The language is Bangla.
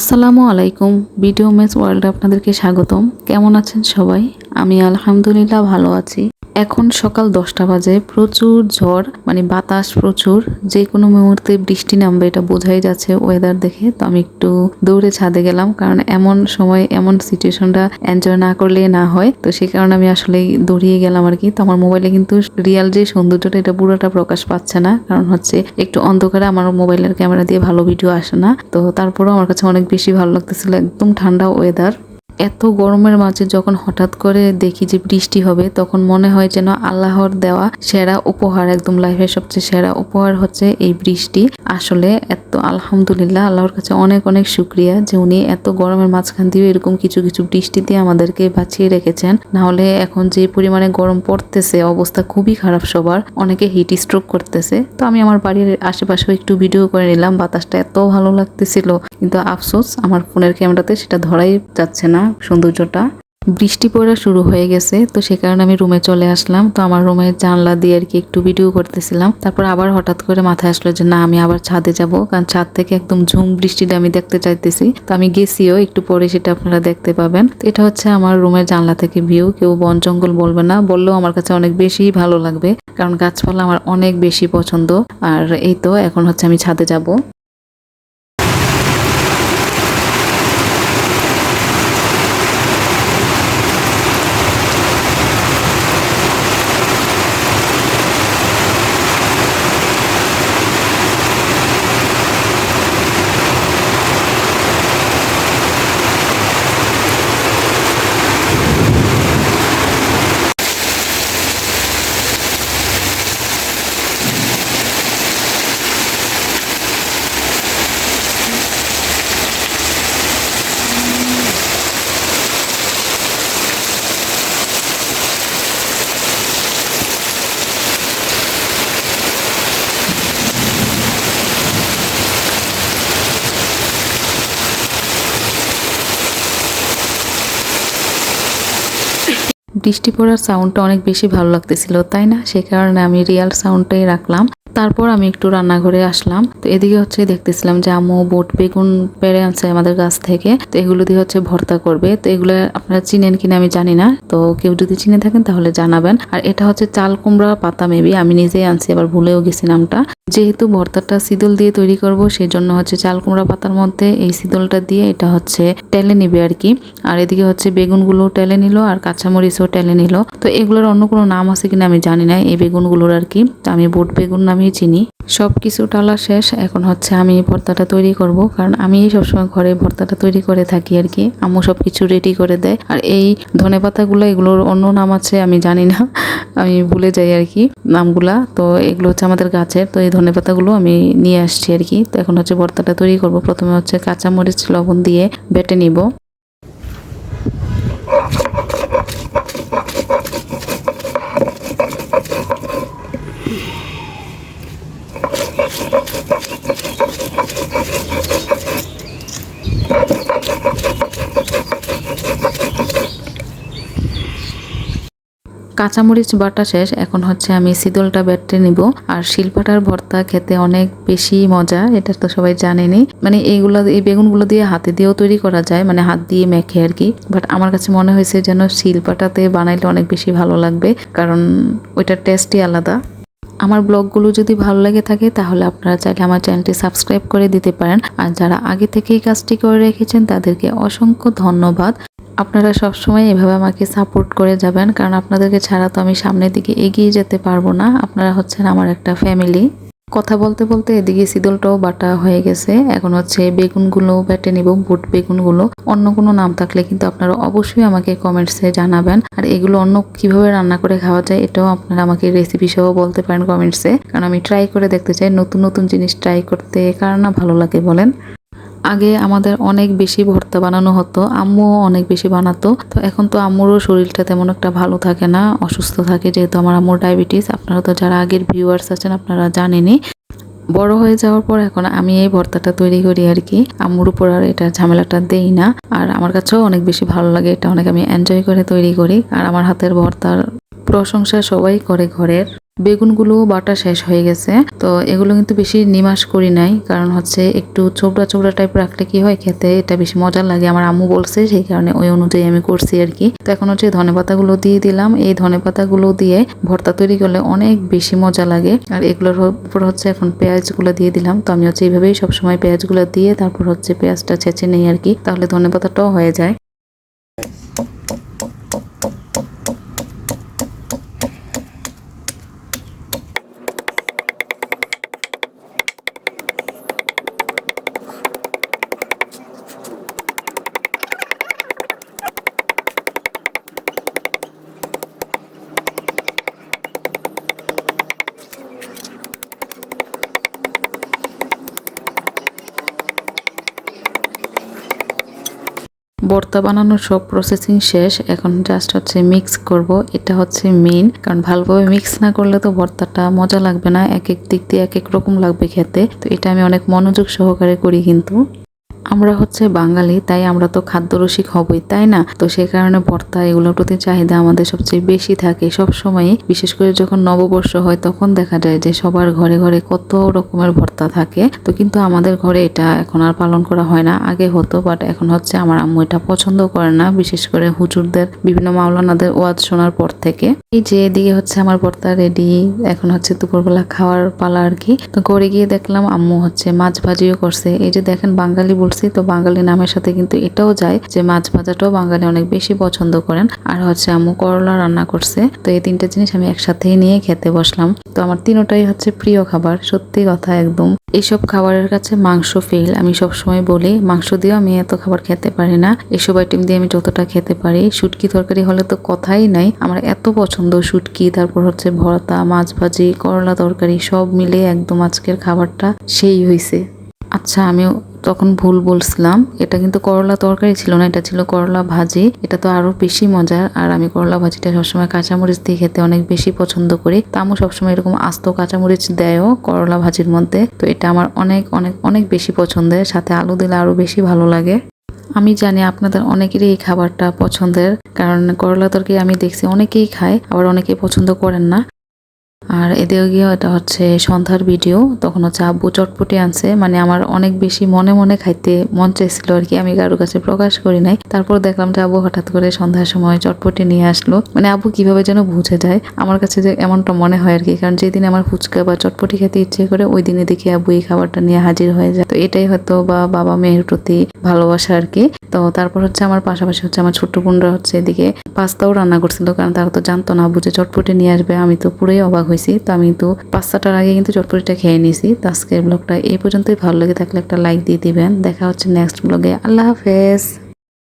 আসসালামু আলাইকুম ভিডিও মেস ওয়ার্ল্ডে আপনাদেরকে স্বাগতম। কেমন আছেন সবাই? আমি আলহামদুলিল্লাহ ভালো আছি। এখন সকাল দশটা বাজে, প্রচুর ঝড় মানে বাতাস প্রচুর, যে কোনো মুহূর্তে বৃষ্টি নামবে এটা বোঝাই যাচ্ছে ওয়েদার দেখে, তো আমি একটু দৌড়ে ছাদে গেলাম, কারণ এমন সময় এমন সিচুয়েশনটা এনজয় না করলে না হয়, তো সেই কারণে আমি আসলে দৌড়িয়ে গেলাম আর কি। তো আমার মোবাইলে কিন্তু রিয়াল যে সৌন্দর্যটা, এটা পুরোটা প্রকাশ পাচ্ছে না, কারণ হচ্ছে একটু অন্ধকারে আমার মোবাইলের ক্যামেরা দিয়ে ভালো ভিডিও আসে না, তো তারপরেও আমার কাছে অনেক বেশি ভালো লাগতেছিল, একদম ঠান্ডা ওয়েদার এত গরমের মাঝে যখন হঠাৎ করে দেখি যে বৃষ্টি হবে, তখন মনে হয় যেন আল্লাহর দেওয়া সেরা উপহার, একদম লাইফের সবচেয়ে সেরা উপহার হচ্ছে এই বৃষ্টি। আসলে এত আলহামদুলিল্লাহ, আল্লাহর কাছে অনেক অনেক শুক্রিয়া যে উনি এত গরমের মাঝখান দিয়ে এরকম কিছু কিছু বৃষ্টি দিয়ে আমাদেরকে বাঁচিয়ে রেখেছেন। না হলে এখন যে পরিমাণে গরম পড়তেছে, অবস্থা খুবই খারাপ সবার। অনেকে হিট স্ট্রোক করতেছে। তো আমি আমার বাড়ির আশেপাশেও একটু ভিডিও করে নিলাম, বাতাসটা এত ভালো লাগতেছিল। কিন্তু আফসোস, আমার ফোনের ক্যামেরাতে সেটা ধরাই যাচ্ছে না সৌন্দর্যটা। বৃষ্টি পড়া শুরু হয়ে গেছে, তো সে কারণে আমি রুমে চলে আসলাম। তো আমার রুমের জানলা দিয়ে আর কি একটু ভিডিও করতেছিলাম। তারপর আবার হঠাৎ করে মাথায় আসলো যে, না, আমি আবার ছাদে যাব। কারণ ছাদ থেকে একদম ঝুম বৃষ্টিটা আমি দেখতে চাইতেছি। তো আমি গেছিও, একটু পরে সেটা আপনারা দেখতে পাবেন। তো এটা হচ্ছে আমার রুমের জানলা থেকে ভিউ কেউ বন জঙ্গল বলবে না, বললেও আমার কাছে অনেক বেশি ভালো লাগবে। কারণ গাছপালা আমার অনেক বেশি পছন্দ। আর এই তো, এখন হচ্ছে আমি ছাদে যাব। বৃষ্টি পড়ার সাউন্ডটা অনেক বেশি ভালো লাগতেছিল, তাই না? সে কারণে আমি রিয়াল সাউন্ডটাই রাখলাম। তারপর আমি একটু রান্নাঘরে আসলাম। তো এদিকে হচ্ছে দেখতেছিলাম যে আম্মু বোট, বেগুন পেড়ে আনছে আমাদের গাছ থেকে। তো এগুলো দিয়ে হচ্ছে ভর্তা করবে। তো এগুলো আপনারা চিনেন কিনা আমি জানি না। তো কেউ যদি চিনে থাকেন তাহলে জানাবেন। আর এটা হচ্ছে চাল কুমড়া পাতা মেবি, আমি নিজেই আনছি, আবার ভুলেও গেছি নামটা। যেহেতু ভর্তাটা শীতল দিয়ে তৈরি করব সেই জন্য হচ্ছে চাল কুমড়া পাতার মধ্যে এই শীতলটা দিয়ে এটা হচ্ছে টেলে নিবে আর কি। আর এদিকে হচ্ছে বেগুনগুলো টেলে নিল, আর কাঁচামরিচও টেলে নিল। তো এগুলোর অন্য কোনো নাম আছে কিনা আমি জানি না, এই বেগুনগুলোর আর কি। আমি বোট, বেগুন চিনি। সব কিছু টালা শেষ। এখন হচ্ছে আমি ভর্তাটা তৈরি করব। কারণ আমি সবসময় ঘরে ভর্তাটা তৈরি করে থাকি আর কি। আম্মু সব কিছু রেডি করে দেয়। আর এই ধনে পাতাগুলো, এগুলোর অন্য নাম আছে, আমি জানি না। আমি ভুলে যাই আর কি নামগুলা। তো এগুলো হচ্ছে আমাদের গাছের। তো এই ধনে পাতাগুলো আমি নিয়ে আসছি আর কি। তো এখন হচ্ছে ভর্তাটা তৈরি করব। প্রথমে হচ্ছে কাঁচামরিচ, লবণ দিয়ে বেটে নিব। কাঁচামরিচ বাটা শেষ, এখন হচ্ছে আমি শীতলটা বেটে নিব। আর শিলপাটার ভর্তা খেতে অনেক বেশি মজা, এটা তো সবাই জানেনি। মানে এইগুলো, এই বেগুনগুলো দিয়ে হাতে দিয়েও তৈরি করা যায় মানে হাত দিয়ে মেখে আর কি। বাট আমার কাছে মনে হয়েছে যেন শিলপাটাতে বানাইলে অনেক বেশি ভালো লাগবে, কারণ ওইটার টেস্টই আলাদা। আমার ব্লগগুলো যদি ভালো লাগে থাকে, তাহলে আপনারা চাইলে আমার চ্যানেলটি সাবস্ক্রাইব করে দিতে পারেন। আর যারা আগে থেকেই কাজটি করে রেখেছেন, তাদেরকে অসংখ্য ধন্যবাদ। আপনারা সবসময় এভাবে আমাকে সাপোর্ট করে যাবেন, কারণ আপনাদেরকে ছাড়া তো আমি সামনের দিকে এগিয়ে যেতে পারব না। আপনারা হচ্ছেন আমার একটা ফ্যামিলি কথা বলতে বলতে এদিকে শীতলটাও বাটা হয়ে গেছে। এখন হচ্ছে বেগুনগুলো বেটে নিব, বুট বেগুনগুলো। অন্য কোনো নাম থাকলে কিন্তু আপনারা অবশ্যই আমাকে কমেন্টসে জানাবেন। আর এগুলো অন্য কীভাবে রান্না করে খাওয়া যায়, এটাও আপনারা আমাকে রেসিপি সহ বলতে পারেন কমেন্টসে কারণ আমি ট্রাই করে দেখতে চাই, নতুন নতুন জিনিস ট্রাই করতে কার না ভালো লাগে বলেন। আগে আমাদের অনেক বেশি ভর্তা বানানো হতো, আম্মুও অনেক বেশি বানাতো। তো এখন তো আম্মুরও শরীরটা তেমন একটা ভালো থাকে না, অসুস্থ থাকে যেহেতু আমার আম্মুর ডায়াবেটিস। আপনারা তো যারা আগের ভিউয়ার্স আছেন আপনারা জানেনই। বড় হয়ে যাওয়ার পর এখন আমি এই ভর্তাটা তৈরি করি আর কি। আম্মুর উপর আর এটা ঝামেলাটা দেই না। আর আমার কাছেও অনেক বেশি ভালো লাগে, এটা অনেক আমি এনজয় করে তৈরি করি। আর আমার হাতের ভর্তার প্রশংসা সবাই করে ঘরের। বেগুনগুলো বাটা শেষ হয়ে গেছে। তো এগুলো কিন্তু বেশি নিমাস করি নাই, কারণ হচ্ছে একটু চোবড়া চোবড়া টাইপ রাখলে কি হয় খেতে? এটা বেশি মজা লাগে, আমার আম্মু বলছে, সেই কারণে ওই অনুযায়ী আমি করছি আর কি। তো এখন হচ্ছে ধনে পাতাগুলো দিয়ে দিলাম। এই ধনে পাতাগুলো দিয়ে ভর্তা তৈরি করলে অনেক বেশি মজা লাগে। আর এগুলোর উপর হচ্ছে এখন পেঁয়াজগুলো দিয়ে দিলাম। তো আমি হচ্ছে এইভাবেই সবসময় পেঁয়াজগুলো দিয়ে তারপর হচ্ছে পেঁয়াজটা ছেঁচে নেই আর কি, তাহলে ধনে পাতাটাও হয়ে যায়। ভর্তা বানানোর সব প্রসেসিং শেষ। এখন জাস্ট হচ্ছে মিক্স করব। এটা হচ্ছে মেন কারণ ভালোভাবে মিক্স না করলে তো ভর্তাটা মজা লাগবে না। এক এক দিক দিয়ে এক এক রকম লাগবে খেতে। তো এটা আমি অনেক মনোযোগ সহকারে করি কিন্তু। আমরা হচ্ছে বাঙালি, তাই আমরা তো খাদ্যরসিক হবই, তাই না? তো সেই কারণে ভর্তা এগুলোর প্রতি চাহিদা আমাদের সবচেয়ে বেশি থাকে। সব সময় বিশেষ করে যখন নববর্ষ হয়, তখন দেখা যায় যে সবার ঘরে ঘরে কত রকমের ভর্তা থাকে। তো কিন্তু আমাদের ঘরে এটা এখন আর পালন করা হয় না। আগে হতো বাট এখন হচ্ছে আমার আম্মু এটা পছন্দ করে না, বিশেষ করে হুজুরদের, বিভিন্ন মাওলানাদের ওয়াজ শোনার পর থেকে। এই যে এদিকে হচ্ছে আমার ভর্তা রেডি এখন হচ্ছে দুপুরবেলা খাওয়ার পালা আর কি। তো ঘরে গিয়ে দেখলাম আম্মু হচ্ছে মাছ ভাজিও করছে। এই যে দেখেন বাঙালি বলছি তো বাঙালি নামের সাথে কিন্তু এটাও যায় যে মাছ ভাজাটাও বাঙালি অনেক বেশি পছন্দ করেন। আর হচ্ছে আম্মু করলা রান্না করছে। তো এই তিনটা জিনিস আমি একসাথেই নিয়ে খেতে বসলাম। তো আমার তিনোটাই হচ্ছে প্রিয় খাবার, সত্যি কথা একদম। এইসব খাবারের কাছে মাংস ফেল আমি সবসময় বলি, মাংস দিয়েও আমি এত খাবার খেতে পারি না। এসব আইটেম দিয়ে আমি যতটা খেতে পারি। শুটকি তরকারি হলে তো কথাই নাই। আমার এত পছন্দ শুটকি, তারপর হচ্ছে ভর্তা, মাছ ভাজি, করলা তরকারি, সব মিলে একদম আজকের খাবারটা সেই হয়েছে আচ্ছা আমিও তখন ভুল বলছিলাম। এটা কিন্তু করলা তরকারি ছিল না, এটা ছিল করলা ভাজি। এটা তো আরও বেশি মজার। আর আমি করলা ভাজিটা সবসময় কাঁচামরিচ দিয়ে খেতে অনেক বেশি পছন্দ করি। তামু সবসময় এরকম আস্ত কাঁচামরিচ দেয়ও করলা ভাজির মধ্যে। তো এটা আমার অনেক অনেক অনেক বেশি পছন্দের। সাথে আলু দিলে আরও বেশি ভালো লাগে। আমি জানি আপনাদের অনেকেরই এই খাবারটা পছন্দের। কারণ করলা তরকারি আমি দেখছি অনেকেই খায়, আবার অনেকেই পছন্দ করেন না। আর এদিকে গিয়ে এটা হচ্ছে সন্ধ্যার ভিডিও তখন হচ্ছে আব্বু চটপটি আনছে। মানে আমার অনেক বেশি মনে মনে খাইতে মন চাইছিল আর কি, আমি কারোর কাছে প্রকাশ করি নাই। তারপর দেখলাম যে আব্বু হঠাৎ করে সন্ধ্যার সময় চটপটি নিয়ে আসলো। মানে আব্বু কীভাবে যেন বুঝে যায়, আমার কাছে যে এমনটা মনে হয় আর কি, কারণ যেদিন আমার ফুচকা বা চটপটি খেতে ইচ্ছে করে, ওই দিনে দেখি আব্বু এই খাবারটা নিয়ে হাজির হয়ে যায়। তো এটাই হয়তো বা বাবা মেয়ের প্রতি ভালোবাসা আর কি। তো তারপর হচ্ছে আমার পাশাপাশি হচ্ছে আমার ছোট্ট বোনরা হচ্ছে এদিকে পাস্তাও রান্না করছিল, কারণ তারা তো জানতো না বুঝে চটপটি নিয়ে আসবে, আমি তো পুরোই অবাক হয়েছি তো আমি তো পাঁচটার আগে কিন্তু চটপটিটা খেয়ে নিয়েছি। তো আজকের ব্লগটা এই পর্যন্তই। ভালো লেগে থাকলে একটা লাইক দিয়ে দিবেন। দেখা হচ্ছে নেক্সট ব্লগে আল্লাহ হাফেজ।